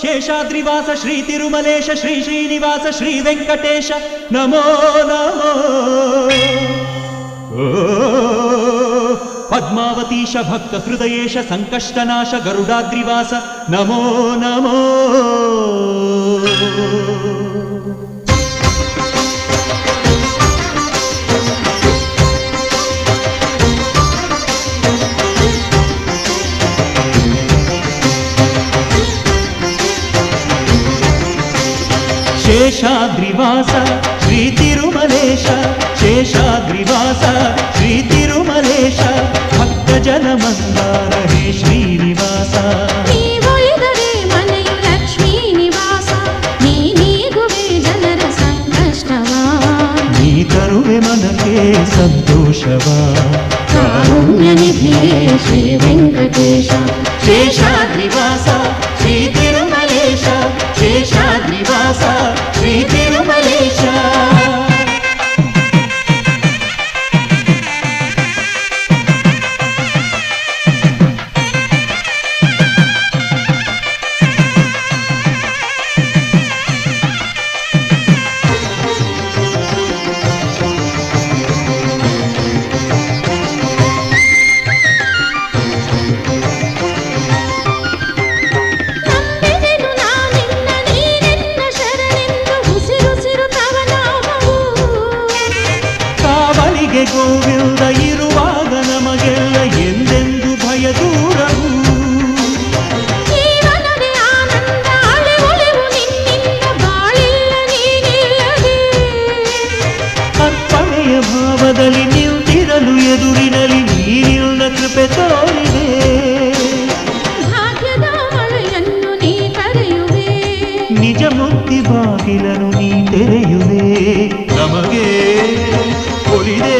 शेषाद्रिवास श्री तिरुमलेश श्री श्रीनिवास श्रीवेङ्कटेश नमो नमो। पद्मावतीश भक्तहृदयेश सङ्कष्टनाश गरुडाद्रिवास नमो नमो। శేషాద్రివాస శ్రీ తిరుమలేశ శేషాద్రివాస శ్రీ తిరుమలేశ భక్త జనమందార హే శ్రీనివాస. తరువే శ్రీ వెంకటేశ శేషాద్రివాస ஆசா ಕಾವಲಿಗೆ ಗೋವಿಂದ ಇರುವಾಗ ನಮಗೆಲ್ಲ ಎಂದೆಂದು ಭಯ ದೂರವು? ಅರ್ಪಣೆಯ ಭಾವದಲ್ಲಿ ನಿಂತಿರಲು ಎದುರಿನಲ್ಲಿ ನೀರಿಲ್ಲ ಕೃಪೆ ತೋರಿದೆ. ಭಾಗ್ಯದ ನೀ ಕರೆಯುವೆ ನಿಜ ಮುಕ್ತಿ ಬಾಗಿಲನು ನೀ ತೆರೆಯುವೆ. ನಮಗೆ பொழிதே